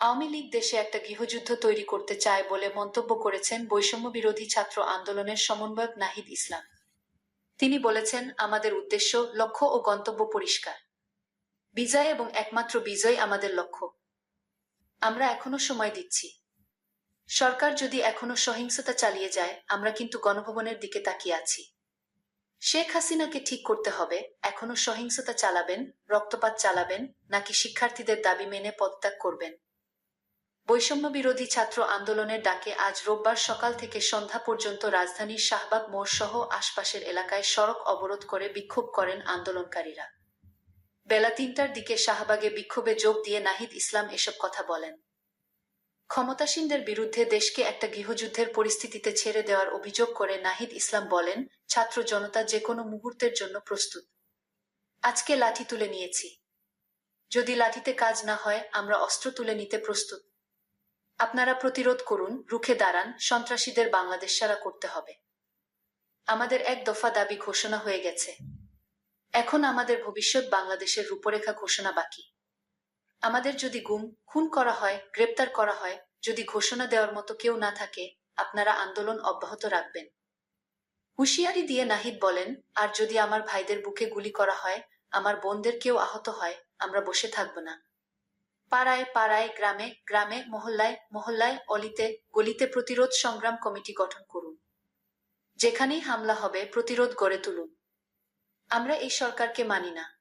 আওয়ামী লীগ দেশে একটা গৃহযুদ্ধ তৈরি করতে চায় বলে মন্তব্য করেছেন বৈষম্য বিরোধী ছাত্র আন্দোলনের সমন্বয়ক নাহিদ ইসলাম। তিনি বলেছেন, আমাদের উদ্দেশ্য লক্ষ্য ও গন্তব্য পরিষ্কার। বিজয় এবং একমাত্র বিজয় আমাদের লক্ষ্য। আমরা এখনও সময় দিচ্ছি। সরকার যদি এখনও সহিংসতা চালিয়ে যায়, আমরা কিন্তু গণভবনের দিকে তাকিয়ে আছি। শেখ হাসিনাকে ঠিক করতে হবে, এখনও সহিংসতা চালাবেন, রক্তপাত চালাবেন, নাকি শিক্ষার্থীদের দাবি মেনে পদত্যাগ করবেন। বৈষম্য বিরোধী ছাত্র আন্দোলনের ডাকে আজ রোববার সকাল থেকে সন্ধ্যা পর্যন্ত রাজধানীর শাহবাগ মোড় সহ আশপাশের এলাকায় সড়ক অবরোধ করে বিক্ষোভ করেন আন্দোলনকারীরা। বেলা তিনটার দিকে শাহবাগে বিক্ষোভে যোগ দিয়ে নাহিদ ইসলাম এসব কথা বলেন। ক্ষমতাসীনদের বিরুদ্ধে দেশকে একটা গৃহযুদ্ধের পরিস্থিতিতে ছেড়ে দেওয়ার অভিযোগ করে নাহিদ ইসলাম বলেন, ছাত্র জনতা যে কোনো মুহূর্তের জন্য প্রস্তুত। আজকে লাঠি তুলে নিয়েছি। যদি লাঠিতে কাজ না হয়, আমরা অস্ত্র তুলে নিতে প্রস্তুত। আপনারা প্রতিরোধ করুন, রুখে দাঁড়ান, সন্ত্রাসীদের বাংলাদেশ সারা করতে হবে। আমাদের এক দফা দাবি ঘোষণা হয়ে গেছে। এখন আমাদের ভবিষ্যৎ বাংলাদেশের রূপরেখা ঘোষণা বাকি। আমাদের যদি গুম, খুন করা হয়, গ্রেপ্তার করা হয়, যদি ঘোষণা দেওয়ার মতো কেউ না থাকে, আপনারা আন্দোলন অব্যাহত রাখবেন। হুঁশিয়ারি দিয়ে নাহিদ বলেন, আর যদি আমার ভাইদের বুকে গুলি করা হয়, আমার বোনদের কেউ আহত হয়, আমরা বসে থাকব না। পাড়ায় পাড়ায়, গ্রামে গ্রামে, মহল্লায় মহল্লায়, অলিতে গলিতে প্রতিরোধ সংগ্রাম কমিটি গঠন করুন। যেখানেই হামলা হবে, প্রতিরোধ গড়ে তুলুন। আমরা এই সরকারকে মানি না।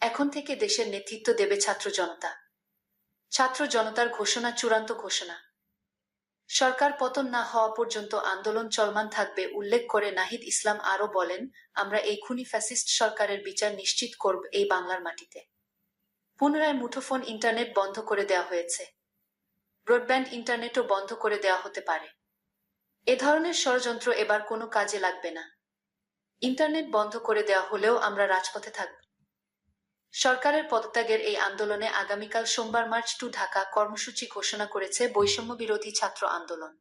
এখন থেকে দেশের নেতৃত্ব দেবে ছাত্র জনতা। ছাত্র জনতার ঘোষণা চূড়ান্ত ঘোষণা। সরকার পতন না হওয়া পর্যন্ত আন্দোলন চলমান থাকবে, উল্লেখ করে নাহিদ ইসলাম আরও বলেন, আমরা এই খুনি ফ্যাসিস্ট সরকারের বিচার নিশ্চিত করব এই বাংলার মাটিতে। পুনরায় মুঠোফোন ইন্টারনেট বন্ধ করে দেওয়া হয়েছে। ব্রডব্যান্ড ইন্টারনেটও বন্ধ করে দেওয়া হতে পারে। এ ধরনের ষড়যন্ত্র এবার কোনো কাজে লাগবে না। ইন্টারনেট বন্ধ করে দেওয়া হলেও আমরা রাজপথে থাকব। সরকারের পদত্যাগের এই আন্দোলনে আগামীকাল সোমবার মার্চ টু ঢাকা কর্মসূচি ঘোষণা করেছে বৈষম্য বিরোধী ছাত্র আন্দোলন।